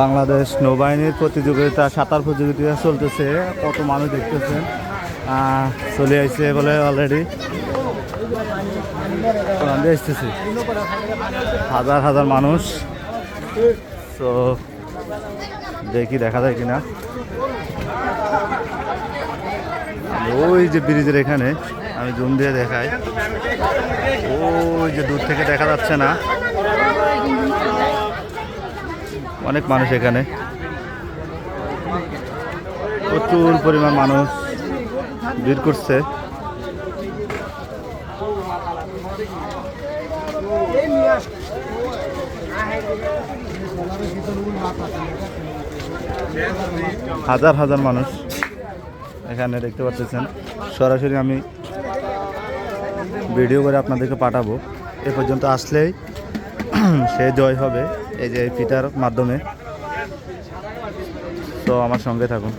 বাংলাদেশ নৌবাহিনীর প্রতিযোগিতা, সাঁতার প্রতিযোগিতা চলতেছে। কত মানুষ দেখতেছেন? চলে আসছে বলে অলরেডি এসতেছি হাজার হাজার মানুষ। তো দেখি দেখা যায় কিনা। ওই যে ব্রিজের এখানে, আমি জুম দিয়ে দেখাই। ওই যে দূর থেকে দেখা যাচ্ছে না। অনেক মানুষ এখানে। প্রচুর পরিমাণ মানুষ ভিড় করছে। হাজার হাজার মানুষ এখানে দেখতে পাচ্ছেন। সরাসরি আমি ভিডিও করে আপনাদেরকে পাঠাবো। এ পর্যন্ত আসলেই সে জয় হবে। এই যে ফিটার মাধ্যমে। তো আমার সঙ্গে থাকুন।